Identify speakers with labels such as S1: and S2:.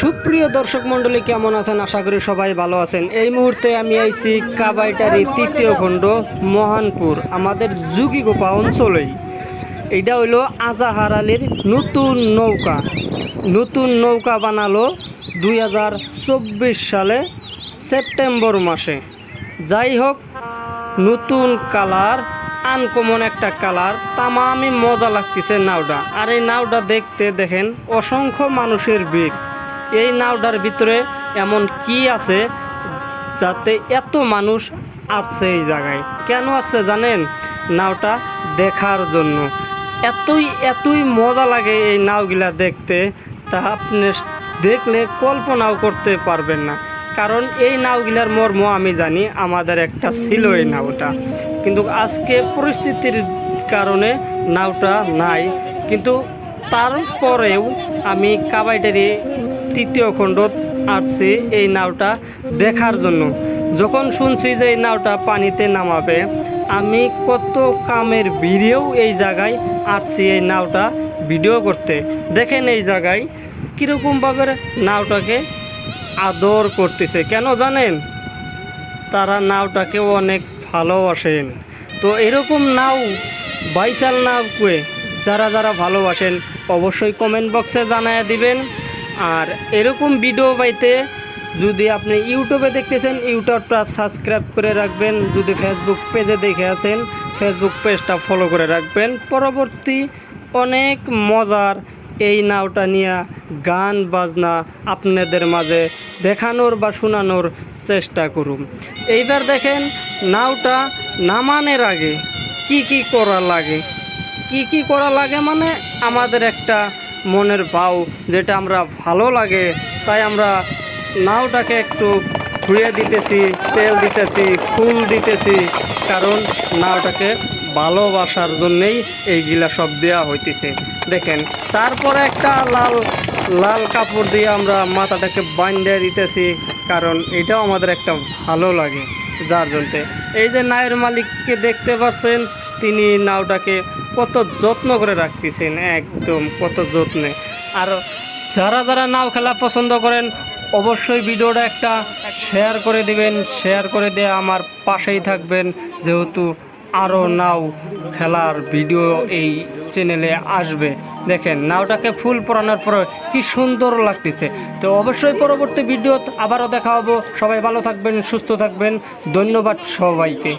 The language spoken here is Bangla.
S1: সুপ্রিয় দর্শক মণ্ডলী, কেমন আছেন? আশা করি সবাই ভালো আছেন। এই মুহূর্তে আমি আইছি কাবাইটারি তৃতীয় খণ্ড, মহানপুর, আমাদের যুগিগোপা অঞ্চলেই। এইটা হইল আজাহার আলীর নতুন নৌকা। নতুন নৌকা বানালো দুই হাজার চব্বিশ সালে, সেপ্টেম্বর মাসে। যাই হোক, নতুন কালার, আনকমন একটা কালার তামামি মজা লাগতেছে নাওটা আর এই নাওটা দেখতে দেখেন অসংখ্য মানুষের ভিড়। এই নাওটার ভিতরে এমন কি আছে যাতে এত মানুষ আসছে এই জায়গায়? কেন আসছে জানেন? নাওটা দেখার জন্য। এতই এতই মজা লাগে এই নাওগুলা দেখতে। তা আপনি দেখলে কল্পনাও করতে পারবেন না। কারণ এই নাওগুলার মর্ম আমি জানি, আমাদের একটা ছিল এই নাওটা। কিন্তু আজকে পরিস্থিতির কারণে নাওটা নাই। কিন্তু তারপরেও আমি কাবাইটারি তৃতীয় খণ্ড আসছি এই নাওটা দেখার জন্য। যখন শুনছি যে এই নাওটা পানিতে নামাবে, আমি কত কামের ভিড়েও এই জায়গায় আসছি এই নাওটা ভিডিও করতে। দেখেন এই জায়গায় কীরকমভাবে নাওটাকে আদর করতেছে। কেন জানেন? তারা নাওটাকে অনেক ভালোবাসেন। তো এরকম নাও বাইসাল নাও কুয়ে, যারা যারা ভালোবাসেন, অবশ্যই কমেন্ট বক্সে জানায় দিবেন। আর এরকম ভিডিও পাইতে যদি আপনি ইউটিউবে দেখতেছেন ইউটিউবটা সাবস্ক্রাইব করে রাখবেন। যদি ফেসবুক পেজে দেখে আছেন ফেসবুক পেজটা ফলো করে রাখবেন। পরবর্তী অনেক মজার এই নাওটা নিয়ে গান, বাজনা আপনাদের মাঝে দেখানোর বা শোনানোর চেষ্টা করুন। এইবার দেখেন নাওটা নামানের আগে কি কি করা লাগে? কি কি করা লাগে মানে আমাদের একটা মনের ভাও যেটা আমরা ভালো লাগে, তাই আমরা নাওটাকে একটু ধুয়ে দিতেছি, তেল দিতেছি, ফুল দিতেছি। কারণ নাওটাকে ভালোবাসার জন্যেই এইগুলা সব দেওয়া হইতেছে। দেখেন, তারপরে একটা লাল লাল কাপড় দিয়ে আমরা মাথাটাকে বান্ধে দিতেছি, কারণ এটাও আমাদের একটা ভালো লাগে যার জন্যে। এই যে নায়ের মালিককে দেখতে পাচ্ছেন তিনি নাওটাকে কত যত্ন করে রাখতেছেন, একদম কত যত্নে। আর যারা যারা নাও খেলা পছন্দ করেন, অবশ্যই ভিডিওটা একটা শেয়ার করে দিবেন শেয়ার করে দিয়ে আমার পাশেই থাকবেন। যেহেতু আরও নাও খেলার ভিডিও এই চ্যানেলে আসবে। দেখেন, নাওটাকে ফুল পরানোর পরে কি সুন্দর লাগতেছে। তো অবশ্যই পরবর্তী ভিডিও আবারও দেখা হব। সবাই ভালো থাকবেন, সুস্থ থাকবেন। ধন্যবাদ সবাইকে।